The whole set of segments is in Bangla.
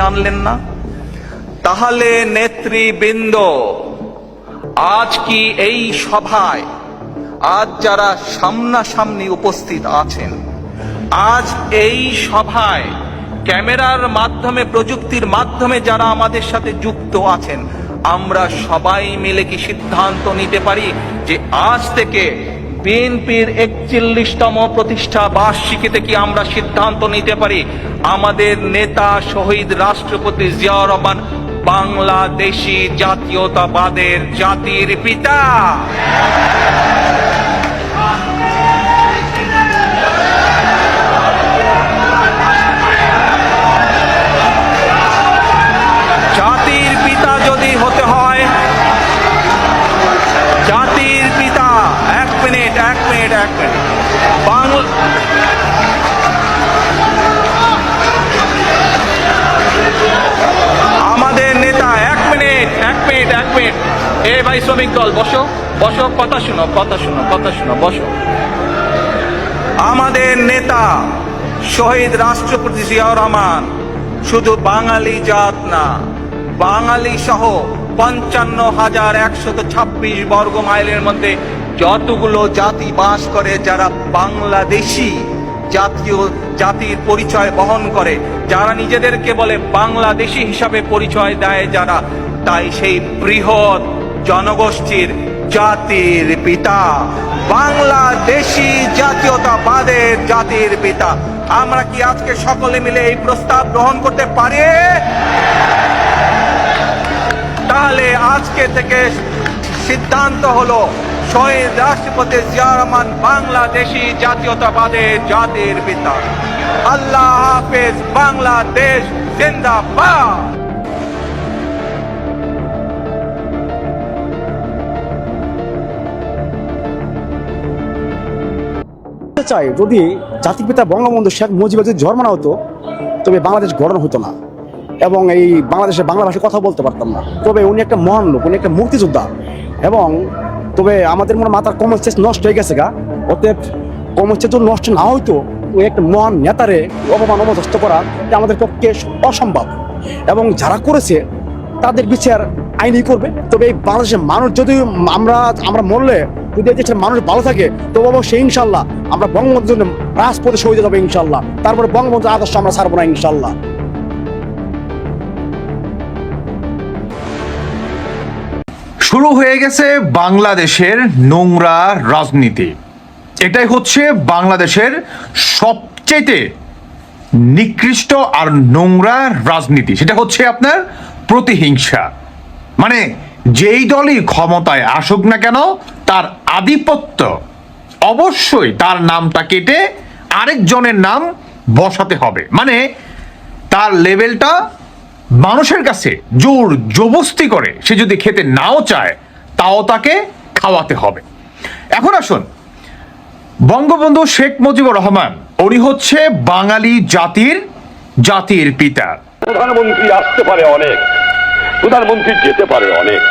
আনলেন না? তাহলে নেতৃবৃন্দ, আজ কি এই সভায়, আজ যারা সামনাসামনি উপস্থিত আছেন, আজ এই সভায় ক্যামেরার মাধ্যমে, প্রযুক্তির মাধ্যমে যারা আমাদের সাথে যুক্ত আছেন, আমরা সবাই মিলে কি সিদ্ধান্ত নিতে পারি যে আজ থেকে বিএনপির একচল্লিশতম প্রতিষ্ঠা বার্ষিকীতে কি আমরা সিদ্ধান্ত নিতে পারি? আমাদের নেতা শহীদ রাষ্ট্রপতি জিয়াউর রহমান বাংলাদেশি জাতীয়তাবাদের জাতির পিতা। এ ভাই শ্রমিক দল, বসো বসো, কথা শুনো কথা শুনো কথা শুনো, বসো। আমাদের নেতা শহীদ রাষ্ট্রপতি জিয়াউর রহমান শুধু বাঙালি জাত না, বাঙালি সহ পঞ্চান্ন হাজার একশত ছাব্বিশ বর্গ মাইলের মধ্যে যতগুলো জাতি বাস করে, যারা বাংলাদেশি জাতীয় জাতির পরিচয় বহন করে, যারা নিজেদেরকে বলে বাংলাদেশি হিসাবে পরিচয় দেয় যারা, তাই সেই বৃহৎ জনগোষ্ঠীর জাতির পিতা, বাংলাদেশি জাতীয়তাবাদের জাতির পিতা। আমরা কি আজকে সকলে মিলে এই প্রস্তাব গ্রহণ করতে পারি? তাহলে আজকে থেকে সিদ্ধান্ত হলো, শহীদ রাষ্ট্রপতি জিয়া রহমান বাংলাদেশি জাতীয়তাবাদের জাতির পিতা। আল্লাহ হাফেজ, বাংলাদেশ জিন্দাবাদ। চাই যদি জাতির পিতা বঙ্গবন্ধু শেখ মুজিবের যদি জন্ম না হতো, তবে বাংলাদেশ গঠন হতো না। এবং এই বাংলাদেশে বাংলা ভাষায় কথা বলতে পারতাম না। তবে উনি একটা মহান লোক, উনি একটা মুক্তিযোদ্ধা। এবং তবে আমাদের মনে মাথার কমন সেন্স নষ্ট হয়ে গেছে গা। অতএব কমন সেন্স নষ্ট না হইতো ওই একটা মহান নেতারে অপমান অপদস্থ করা এটা আমাদের পক্ষে অসম্ভব। এবং যারা করেছে, তাদের বিচার আইনই করবে। তবে এই বাংলাদেশের মানুষ যদি আমরা আমরা মরলে যদি দেশের মানুষ ভালো থাকে, তবে অবশ্যই ইনশাল্লাহ আমরা বঙ্গবন্ধুর জন্য রাজপথে শহীদ হবে ইনশাল্লাহ। তারপরে বঙ্গবন্ধুর আদর্শ আমরা ছাড়বো না ইনশাল্লাহ। শুরু হয়ে গেছে বাংলাদেশের নোংরা রাজনীতি। এটাই হচ্ছে বাংলাদেশের সবচেয়ে নিকৃষ্ট আর নোংরা রাজনীতি। সেটা হচ্ছে আপনার প্রতিহিংসা। মানে যেই দলই ক্ষমতায় আসুক না কেন তার আধিপত্য। অবশ্যই তার নামটা কেটে আরেকজনের নাম বসাতে হবে। মানে তার লেভেলটা মানুষের কাছে জোর জবস্তি করে। সে যদি খেতে নাও চায়, তাও তাকে খাওয়াতে হবে। এখন আসুন, বঙ্গবন্ধু শেখ মুজিবুর রহমান, উনি হচ্ছে বাঙালি জাতির জাতির পিতা। প্রধানমন্ত্রী আসতে পারে অনেক, প্রধানমন্ত্রী যেতে পারে অনেক।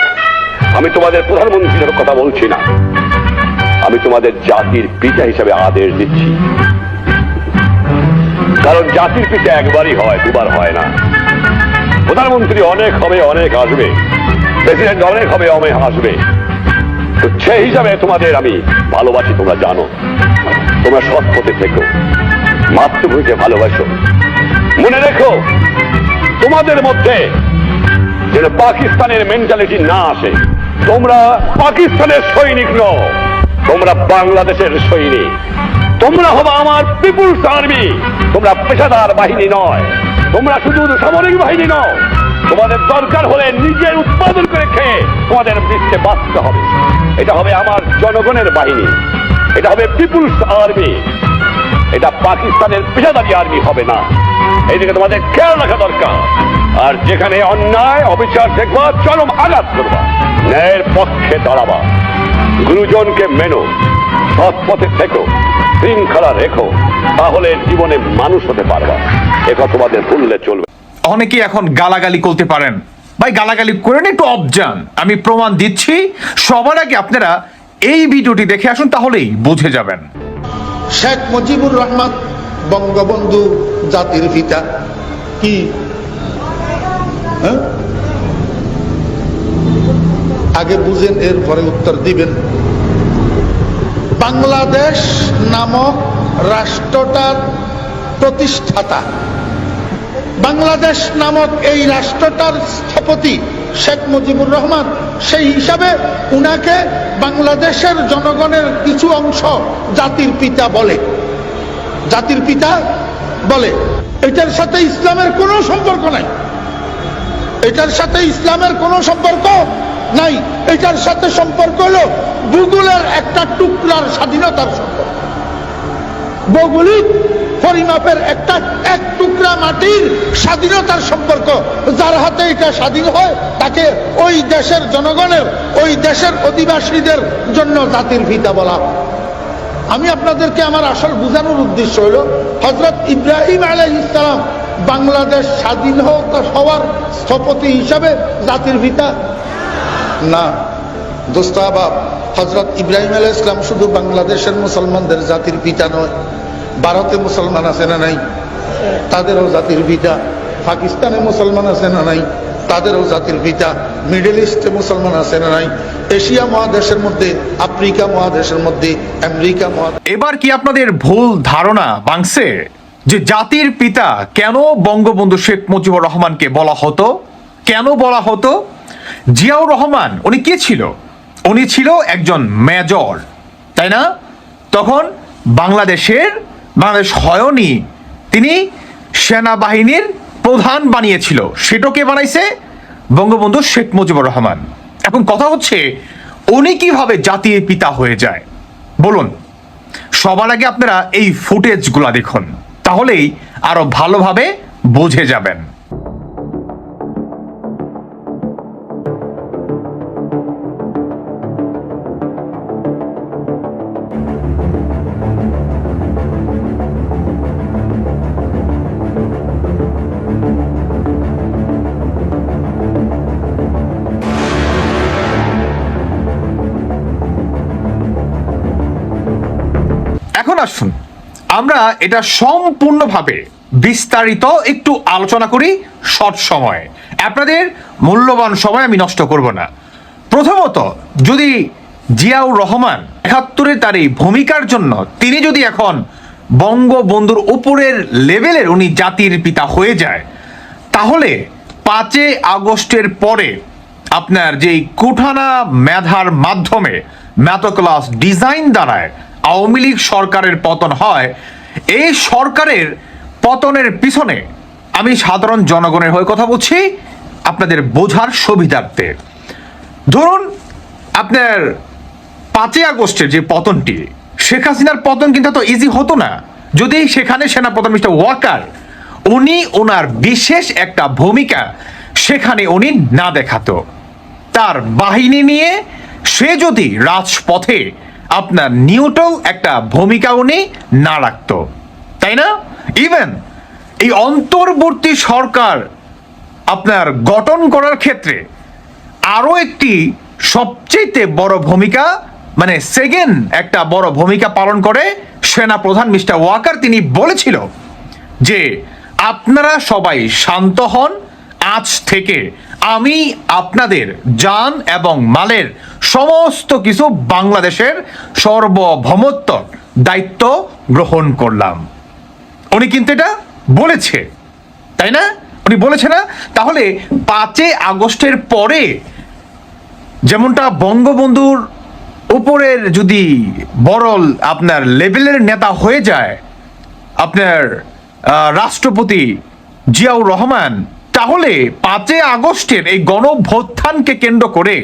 আমি তোমাদের প্রধানমন্ত্রীর কথা বলছি না। আমি তোমাদের জাতির পিতা হিসাবে আদেশ দিচ্ছি। কারণ জাতির পিতা একবারই হয়, দুবার হয় না। প্রধানমন্ত্রী অনেক হবে, অনেক আসবে। প্রেসিডেন্ট অনেক হবে, অনেক আসবে। তো সেই হিসাবে তোমাদের আমি ভালোবাসি, তোমরা জানো। তোমরা সৎ পথে থেকো, মাতৃভূমিকে ভালোবাসো। মনে রেখো, তোমাদের মধ্যে যেন পাকিস্তানের মেন্টালিটি না আসে। তোমরা পাকিস্তানের সৈনিক নও, তোমরা বাংলাদেশের সৈনিক। তোমরা হব আমার পিপুলস আর্মি, তোমরা পেশাদার বাহিনী নয়, তোমরা শুধু সামরিক বাহিনী নও। তোমাদের দরকার হলে নিজের উৎপাদন করে খেয়ে তোমাদের বিশ্বে বাঁচতে হবে। এটা হবে আমার জনগণের বাহিনী, এটা হবে পিপুলস আর্মি। এটা পাকিস্তানের পেশাদারি আর্মি হবে না। এইদিকে তোমাদের খেয়াল রাখা দরকার। আর যেখানে অন্যায়, অবিচার দেখবা, চরম আঘাত করবা। ন্যায়ের পক্ষে দাঁড়াবা। গুরুজনকে মেনো সৎ পথে থেকো, শৃঙ্খলা রেখো, তাহলে জীবনে মানুষ হতে পারবা। এটা তোমাদের ভুললে চলবে। অনেকে এখন গালাগালি করতে পারেন। ভাই, গালাগালি করেন একটু অবজান। আমি প্রমাণ দিচ্ছি, সবার আগে আপনারা এই ভিডিওটি দেখে আসুন, তাহলেই বুঝে যাবেন। শেখ মুজিবুর রহমান, বঙ্গবন্ধু জাতির পিতা। কি? হ্যাঁ? আগে বুঝেন, এরপরে উত্তর দিবেন। বাংলাদেশ নামক রাষ্ট্রটার প্রতিষ্ঠাতা। বাংলাদেশ নামক এই রাষ্ট্রটার স্থপতি শেখ মুজিবুর রহমান। সেই হিসাবে উনাকে বাংলাদেশের জনগণের কিছু অংশ জাতির পিতা বলে। জাতির পিতা বলে। এটার সাথে ইসলামের কোনো সম্পর্ক নাই। এটার সাথে ইসলামের কোনো সম্পর্ক নাই। এটার সাথে সম্পর্ক হলো ভূগোলের একটা টুকরার স্বাধীনতার সম্পর্ক। ভৌগোলিক পরিমাপের একটা এক টুকরা মাটির স্বাধীনতার সম্পর্ক। যার হাতে এটা স্বাধীন হয়, তাকে ওই দেশের জনগণের, ওই দেশের অধিবাসীদের জন্য জাতির পিতা বলা। আমি আপনাদেরকে আমার আসল বোঝানোর উদ্দেশ্য হলো হজরত ইব্রাহিম আলাই ইসলাম বাংলাদেশ স্বাধীন হোক হওয়ার স্থপতি হিসাবে জাতির পিতা। না দোস্তাবাব হজরত ইব্রাহিম আলাই ইসলাম শুধু বাংলাদেশের মুসলমানদের জাতির পিতা নয়। ভারতে মুসলমান আছে না নাই? তাদেরও জাতির পিতা। পাকিস্তানে মুসলমান আছে না নাই? তাদেরও জাতির পিতা। মিডল ইস্টে মুসলমান আছে না নাই? এশিয়া মহাদেশের মধ্যে, আফ্রিকা মহাদেশের মধ্যে, আমেরিকা মহাদেশ এবার কি আপনাদের ভুল ধারণা বাংছে যে জাতির পিতা কেন বঙ্গবন্ধু শেখ মুজিবুর রহমানকে বলা হতো? কেন বলা হতো? জিয়াউর রহমান, উনি কে ছিল? উনি ছিল একজন মেজর, তাই না? তখন বাংলাদেশের বাংলাদেশ হয়নি, তিনি সেনাবাহিনীর প্রধান বানিয়েছিল। সেটাকে বানাইছে? বঙ্গবন্ধু শেখ মুজিবুর রহমান। এখন কথা হচ্ছে, উনি কীভাবে জাতির পিতা হয়ে যায়? বলুন। সবার আগে আপনারা এই ফুটেজগুলা দেখুন, তাহলেই আরও ভালোভাবে বুঝে যাবেন। এখন আসুন, আমরা এটা সম্পূর্ণভাবে বিস্তারিত একটু আলোচনা করি শর্ট সময়ে। আপনাদের মূল্যবান সময় আমি নষ্ট করব না। প্রথমত, যদি জিয়াউর রহমান একাত্তরের তার এই ভূমিকার জন্য, তিনি যদি এখন বঙ্গবন্ধুর উপরের লেভেলের উনি জাতির পিতা হয়ে যায়, তাহলে পাঁচে আগস্টের পরে আপনার যেই কুঠানা মেধার মাধ্যমে ম্যাথোক্লাস ডিজাইন দ্বারায় আওয়ামী লীগ সরকারের পতন হয়, এই সরকারের পতনের পিছনে আমি সাধারণ জনগণের হয়ে কথা বলছি, আপনাদের বোঝার সুবিধার্থে। ধরুন, আপনার পাঁচই আগস্টের যে পতনটি, শেখ হাসিনার পতন কিন্তু তো ইজি হতো না। যদি সেখানে সেনাপ্রধান মিস্টার ওয়াকার, উনি ওনার বিশেষ একটা ভূমিকা, সেখানে উনি না দেখাতো। তার বাহিনী নিয়ে সে যদি রাজপথে আপনার নিউট্রাল একটা ভূমিকা উনি না রাখতো তাই না? ইভেন এই অন্তর্বর্তী সরকার আপনার গঠন করার ক্ষেত্রে আরও একটি সবচেয়ে বড় ভূমিকা মানে সেকেন্ড একটা বড় ভূমিকা পালন করে সেনা প্রধান মিস্টার ওয়াকার। তিনি বলেছিল যে আপনারা সবাই শান্ত হন, আজ থেকে আমি আপনাদের যান এবং মালের সমস্ত কিছু বাংলাদেশের সার্বভৌমত্ব দায়িত্ব গ্রহণ করলাম। উনি কিন্তু এটা বলেছে, তাই না? উনি বলেছে না? তাহলে পাঁচই আগস্টের পরে যেমনটা বঙ্গবন্ধুর উপরের যদি বড়ল আপনার লেভেলের নেতা হয়ে যায়, আপনার রাষ্ট্রপতি জিয়াউর রহমান তাহলে পাঁচে আগস্টের এই গণভ্যুত্থানকে কেন্দ্র করে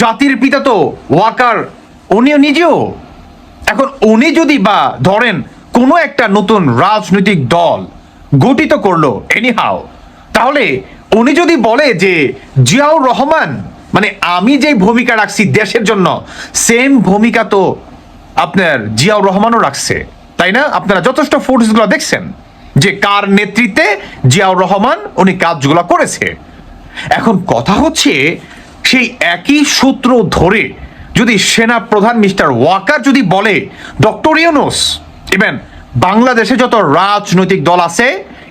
জাতির পিতা তো ওয়াকার, উনিও নিজেও। এখন উনি যদি বা ধরেন কোনো একটা নতুন রাজনৈতিক দল গঠিত করল এনিহাও তাহলে উনি যদি বলে যে জিয়াউর রহমান মানে আমি যে ভূমিকা রাখছি দেশের জন্য সেম ভূমিকা তো আপনার জিয়াউর রহমানও রাখছে, তাই না? আপনারা যথেষ্ট ফোর্সগুলো দেখছেন। যে কার নেতৃত্বে জিয়াউর রহমান উনি কাজগুলো করেছে। এখন কথা হচ্ছে, সেই একই সূত্র ধরে যদি সেনা প্রধান মিস্টার ওয়াকার যদি বলে, ডক্টর ইউনুস, ইভেন বাংলাদেশে যত রাজনৈতিক দল আছে,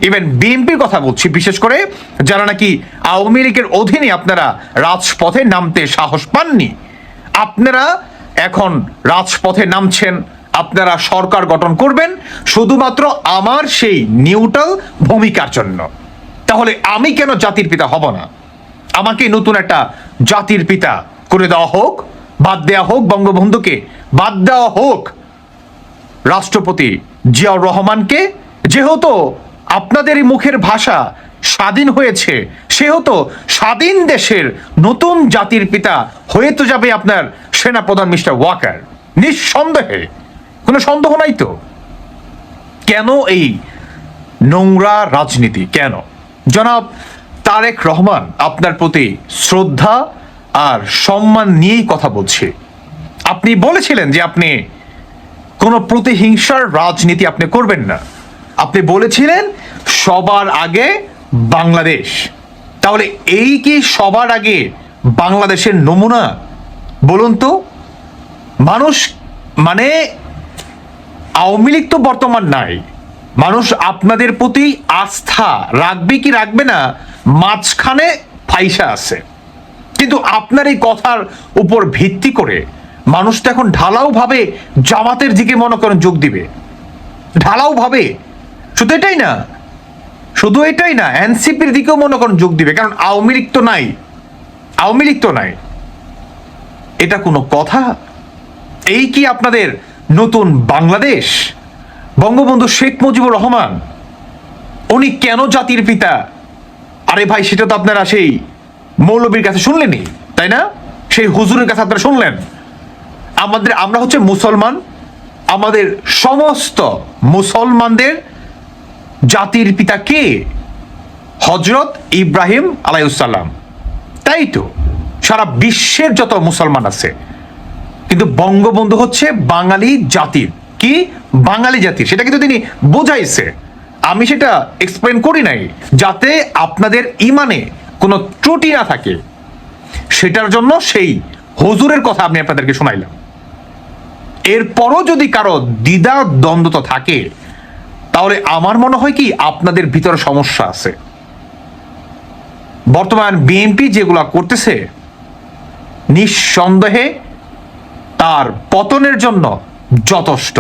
ইভেন বিএনপির কথা বলছি, বিশেষ করে যারা নাকি আওয়ামী লীগের অধীনে আপনারা রাজপথে নামতে সাহস পাননি, আপনারা এখন রাজপথে নামছেন আপনারা সরকার গঠন করবেন শুধুমাত্র আমার সেই নিউট্রাল ভূমিকার জন্য। তাহলে আমি কেন জাতির পিতা হব না? আমাকে নতুন একটা জাতির পিতা করে দেওয়া হোক, বাদ দেওয়া হোক, বঙ্গবন্ধুকে বাদ দেওয়া হোক, রাষ্ট্রপতি জিয়াউর রহমানকে, যেহেতু আপনাদেরই মুখের ভাষা স্বাধীন হয়েছে, সেহেতু স্বাধীন দেশের নতুন জাতির পিতা হয়ে তো যাবে আপনার সেনাপ্রধান মিস্টার ওয়াকার। নিঃসন্দেহে কোনো সন্দেহ নাই তো? কেন এই নোংরা রাজনীতি? কেন? জনাব তারেক রহমান আপনার প্রতি শ্রদ্ধা আর সম্মান নিয়েই কথা বলছে। আপনি বলেছিলেন যে আপনি কোনো প্রতিহিংসার রাজনীতি আপনি করবেন না। আপনি বলেছিলেন সবার আগে বাংলাদেশ। তাহলে এই কি সবার আগে বাংলাদেশের নমুনা? বলুন তো। মানুষ মানে আওয়ামী লীগ তো বর্তমান নাই। মানুষ আপনাদের প্রতি আস্থা রাখবে কি রাখবে না, মাঝখানে ফাইসা আছে। কিন্তু আপনার এই কথার উপর ভিত্তি করে মানুষ তো এখন ঢালাও ভাবে জামাতের দিকে মনে করেন যোগ দিবে। ঢালাও ভাবে। শুধু এটাই না, শুধু এটাই না, এনসিপির দিকেও মনে করেন যোগ দিবে, কারণ আওয়ামী লীগ তো নাই। আওয়ামী লীগ তো নাই। এটা কোনো কথা? এই কি আপনাদের নতুন বাংলাদেশ। বঙ্গবন্ধু শেখ মুজিবুর রহমান, উনি কেন জাতির পিতা? আরে ভাই, সেটা তো আপনারা সেই মৌলবীর কাছে শুনলেনই, তাই না? সেই হুজুরের কাছে আপনারা শুনলেন। আমাদের, আমরা হচ্ছে মুসলমান, আমাদের সমস্ত মুসলমানদের জাতির পিতা কে? হজরত ইব্রাহিম আলাইসাল্লাম তাই তো, সারা বিশ্বের যত মুসলমান আছে কিন্তু বঙ্গবন্ধু হচ্ছে বাঙালি জাতির। কি? বাঙালি জাতির। সেটা কিন্তু তিনি বোঝাইছে। আমি সেটা এক্সপ্লেন করি নাই, যাতে আপনাদের ইমানে কোনো ত্রুটি না থাকে। সেটার জন্য সেই হজুরের কথা আমি আপনাদেরকে শোনাইলাম। এরপরও যদি কারও দ্বিধা দ্বন্দ্বতা থাকে, তাহলে আমার মনে হয় কি, আপনাদের ভিতরে সমস্যা আছে। বর্তমান বিএনপি যেগুলা করতেছে, নিঃসন্দেহে তার পতনের জন্য যথেষ্ট।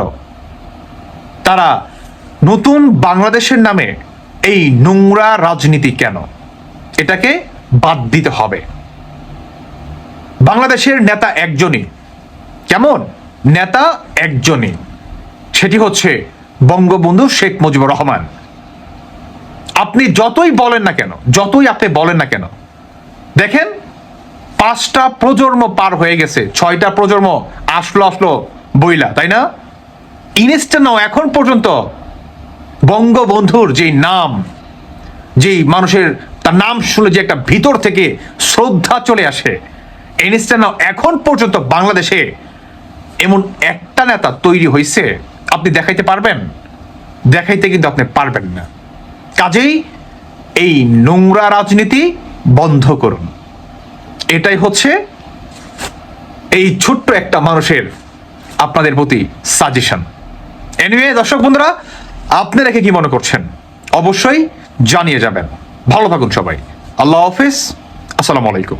তারা নতুন বাংলাদেশের নামে এই নোংরা রাজনীতি কেন? এটাকে বাদ দিতে হবে। বাংলাদেশের নেতা একজনই। কেমন? নেতা একজনই। সেটি হচ্ছে বঙ্গবন্ধু শেখ মুজিবুর রহমান। আপনি যতই বলেন না কেন, যতই আপনি বলেন না কেন, দেখেন পাঁচটা প্রজন্ম পার হয়ে গেছে, ছয়টা প্রজন্ম আসলো আসলো বইলা, তাই না? ইনস্টা নাও এখন পর্যন্ত বঙ্গবন্ধুর যে নাম, যেই মানুষের তার নাম শুনে যে একটা ভিতর থেকে শ্রদ্ধা চলে আসে, ইনস্টা নাও এখন পর্যন্ত বাংলাদেশে এমন একটা নেতা তৈরি হয়েছে আপনি দেখাইতে পারবেন? দেখাইতে কিন্তু আপনি পারবেন না। কাজেই এই নোংরা রাজনীতি বন্ধ করুন। এটাই হচ্ছে এই ছোট্ট একটা মানুষের আপনাদের প্রতি সাজেশন এনিওয়ে দর্শক বন্ধুরা, আপনারা কি মনে করছেন? অবশ্যই জানিয়ে যাবেন। ভালো থাকুন সবাই। আল্লাহ হাফিজ। আসসালামু আলাইকুম।